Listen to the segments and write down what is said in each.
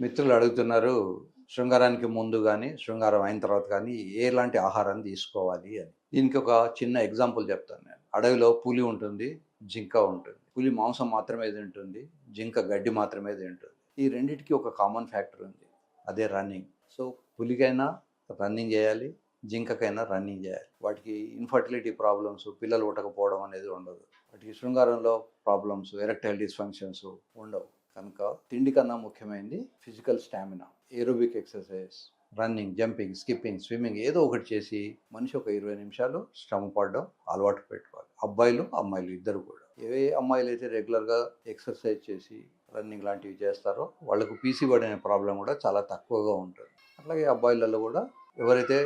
మిత్రులు అడుగుతున్నారు శృంగారానికి ముందు కానీ శృంగారం అయిన తర్వాత కానీ ఎలాంటి ఆహారాన్ని తీసుకోవాలి అని. దీనికి ఒక చిన్న ఎగ్జాంపుల్ చెప్తాను నేను. అడవిలో పులి ఉంటుంది జింక ఉంటుంది. పులి మాంసం మాత్రమే తింటుంది జింక గడ్డి మాత్రమే తింటుంది. ఈ రెండింటికి ఒక కామన్ ఫ్యాక్టర్ ఉంది. అదే రన్నింగ్ సో పులికైనా రన్నింగ్ చేయాలి జింకకైనా రన్నింగ్ చేయాలి. వాటికి ఇన్ఫర్టిలిటీ ప్రాబ్లమ్స్ పిల్లలు ఉండకపోవడం అనేది ఉండదు. వాటికి శృంగారంలో ప్రాబ్లమ్స్ ఎరెక్టైల్ డిస్ఫంక్షన్స్ ఉండవు. కనుక తిండి కన్నా ముఖ్యమైనది physical stamina aerobic exercise running jumping skipping swimming ఏదో ఒకటి చేసి మనిషి ఒక ఇరవై నిమిషాలు శ్రమ పడడం అలవాటు పెట్టుకోవాలి. అబ్బాయిలు అమ్మాయిలు ఇద్దరు కూడా. ఏ అమ్మాయిలు అయితే రెగ్యులర్గా ఎక్సర్సైజ్ చేసి రన్నింగ్ లాంటివి చేస్తారో వాళ్ళకు పీసీబడి అనే ప్రాబ్లం కూడా చాలా తక్కువగా ఉంటుంది. అట్లాగే అబ్బాయిలలో కూడా ఎవరైతే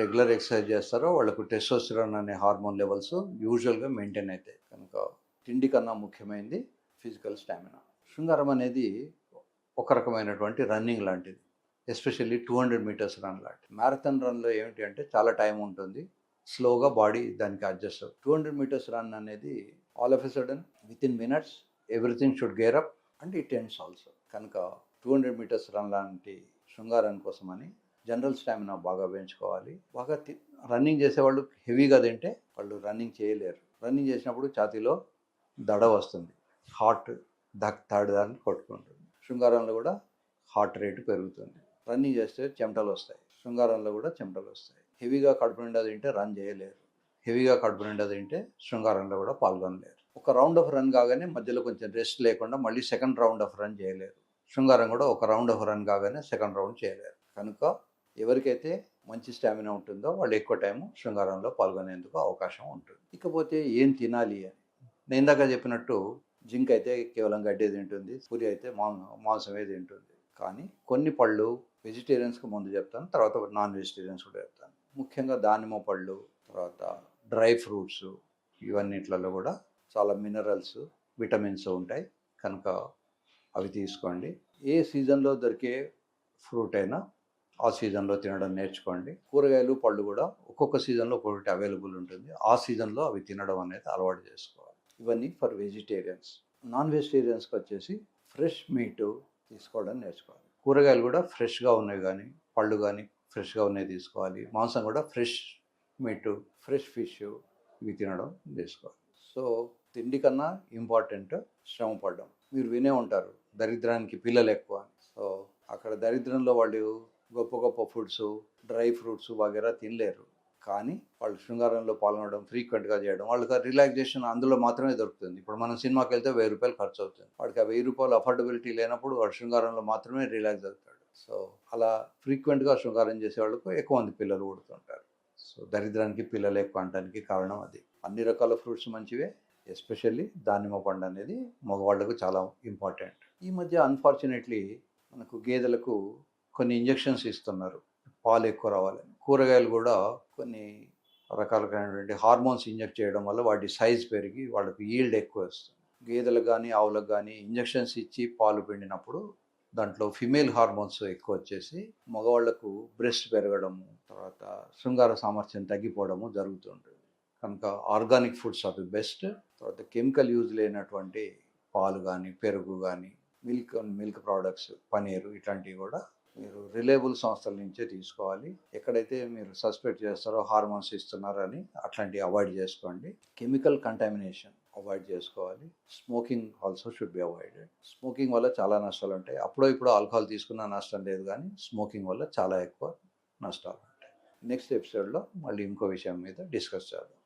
రెగ్యులర్ ఎక్సర్సైజ్ చేస్తారో వాళ్ళకు టెస్టోస్టిరాన్ అనే హార్మోన్ లెవెల్స్ యూజువల్గా మెయింటైన్ అవుతాయి. కనుక తిండి కన్నా ముఖ్యమైనది ఫిజికల్ స్టామినా శృంగారం అనేది ఒక రకమైనటువంటి రన్నింగ్ లాంటిది especially two hundred metres run లాంటిది. మ్యారథాన్ రన్లో ఏమిటి అంటే చాలా టైం ఉంటుంది స్లోగా బాడీ దానికి అడ్జస్ట్ అవుతుంది టూ హండ్రెడ్ మీటర్స్ రన్ అనేది all of a sudden with in minutes everything should gear up and it ends also. కనుక టూ హండ్రెడ్ మీటర్స్ రన్ లాంటి శృంగారం కోసమని జనరల్ స్టామినా బాగా పెంచుకోవాలి. బాగా రన్నింగ్ చేసేవాళ్ళు హెవీగా తింటే వాళ్ళు రన్నింగ్ చేయలేరు. రన్నింగ్ చేసినప్పుడు ఛాతీలో దడ వస్తుంది హార్ట్ దక్ థర్డ్ దాన్ని కొట్టుకుంటుంది. శృంగారంలో కూడా హార్ట్ రేటు పెరుగుతుంది. రన్నింగ్ చేస్తే చెమటలు వస్తాయి. శృంగారంలో కూడా చెమటలు వస్తాయి. హెవీగా కడుపు నిండా తింటే రన్ చేయలేరు. హెవీగా కడుపు నిండా తింటే శృంగారంలో కూడా పాల్గొనలేరు. ఒక రౌండ్ ఆఫ్ రన్ కాగానే మధ్యలో కొంచెం రెస్ట్ లేకుండా మళ్ళీ సెకండ్ రౌండ్ ఆఫ్ రన్ చేయలేరు. శృంగారం కూడా ఒక రౌండ్ ఆఫ్ రన్ కాగానే సెకండ్ రౌండ్ చేయలేరు. కనుక ఎవరికైతే మంచి స్టామినా ఉంటుందో వాళ్ళు ఎక్కువ టైం శృంగారంలో పాల్గొనేందుకు అవకాశం ఉంటుంది. ఇకపోతే ఏం తినాలి అని? నేను ఇందాక చెప్పినట్టు జింక్ అయితే కేవలం గడ్డే తింటుంది పూరి అయితే మాంసమే తింటుంది. కానీ కొన్ని పళ్ళు వెజిటేరియన్స్కి ముందు చెప్తాను తర్వాత నాన్ వెజిటేరియన్స్ కూడా చెప్తాను. ముఖ్యంగా దానిమ్మ పళ్ళు తర్వాత డ్రై ఫ్రూట్స్ ఇవన్నిట్లలో కూడా చాలా మినరల్స్ విటమిన్స్ ఉంటాయి. కనుక అవి తీసుకోండి. ఏ సీజన్లో దొరికే ఫ్రూట్ అయినా ఆ సీజన్లో తినడం నేర్చుకోండి. కూరగాయలు పళ్ళు కూడా ఒక్కొక్క సీజన్లో ఒక్కొక్కటి అవైలబుల్ ఉంటుంది. ఆ సీజన్లో అవి తినడం అనేది అలవాటు చేసుకోవాలి. ఇవన్నీ ఫర్ వెజిటేరియన్స్. నాన్ వెజిటేరియన్స్కి వచ్చేసి ఫ్రెష్ మీట్ తీసుకోవడం నేర్చుకోవాలి. కూరగాయలు కూడా ఫ్రెష్గా ఉన్నాయి కానీ పళ్ళు కానీ ఫ్రెష్గా ఉన్నాయి తీసుకోవాలి. మాంసం కూడా ఫ్రెష్ మీట్ ఫ్రెష్ ఫిష్ ఇవి తినడం నేర్చుకోవాలి. సో తిండి కన్నా ఇంపార్టెంట్ శ్రమ పడడం. మీరు వినే ఉంటారు దరిద్రానికి పిల్లలు ఎక్కువ అని. సో అక్కడ దరిద్రంలో వాళ్ళు గొప్ప గొప్ప ఫుడ్స్ డ్రై ఫ్రూట్స్ వగేరా తినలేరు. కానీ వాళ్ళు శృంగారంలో పాల్గొనడం ఫ్రీక్వెంట్గా చేయడం వాళ్ళకి రిలాక్సేషన్ అందులో మాత్రమే దొరుకుతుంది. ఇప్పుడు మనం సినిమాకి వెళ్తే వెయ్యి రూపాయలు ఖర్చు అవుతుంది. వాడికి ఆ వెయ్యి రూపాయలు అఫోర్డబిలిటీ లేనప్పుడు వాడు శృంగారంలో మాత్రమే రిలాక్స్ అవుతాడు. సో అలా ఫ్రీక్వెంట్గా శృంగారం చేసే వాళ్ళకు ఎక్కువ మంది పిల్లలు పుడుతుంటారు. సో దరిద్రానికి పిల్లలు ఎక్కువ అనడానికి కారణం అది. అన్ని రకాల ఫ్రూట్స్ మంచివే ఎస్పెషల్లీ దానిమ్మ పండు అనేది మగవాళ్ళకు చాలా ఇంపార్టెంట్ ఈ మధ్య అన్ఫార్చునేట్లీ మనకు గేదెలకు కొన్ని ఇంజెక్షన్స్ ఇస్తున్నారు. పాలు ఎక్కువ రావాలని. కూరగాయలు కూడా కొన్ని రకాలైనటువంటి హార్మోన్స్ ఇంజెక్ట్ చేయడం వల్ల వాటి సైజ్ పెరిగి వాళ్ళకి ఈల్డ్ ఎక్కువ వస్తుంది. గేదెలకు కానీ ఆవులకు కానీ ఇంజెక్షన్స్ ఇచ్చి పాలు పిండినప్పుడు దాంట్లో ఫిమేల్ హార్మోన్స్ ఎక్కువ వచ్చేసి మగవాళ్ళకు బ్రెస్ట్ పెరగడము తర్వాత శృంగార సామర్థ్యం తగ్గిపోవడము జరుగుతుంటుంది కనుక organic foods are the best. తర్వాత కెమికల్ యూజ్ లేనటువంటి పాలు కానీ పెరుగు కానీ మిల్క్ మిల్క్ ప్రోడక్ట్స్ పనీరు ఇట్లాంటివి కూడా మీరు రిలేబుల్ సంస్థల నుంచే తీసుకోవాలి. ఎక్కడైతే మీరు సస్పెక్ట్ చేస్తారో హార్మోన్స్ ఇస్తున్నారని అట్లాంటివి అవాయిడ్ చేసుకోండి. కెమికల్ కంటామినేషన్ అవాయిడ్ చేసుకోవాలి. Smoking also should be avoided. Smoking వల్ల చాలా నష్టాలు ఉంటాయి. అప్పుడో ఇప్పుడు ఆల్కహాల్ తీసుకున్న నష్టం లేదు కానీ స్మోకింగ్ వల్ల చాలా ఎక్కువ నష్టాలు ఉంటాయి. నెక్స్ట్ ఎపిసోడ్లో మళ్ళీ ఇంకో విషయం మీద డిస్కస్ చేద్దాం.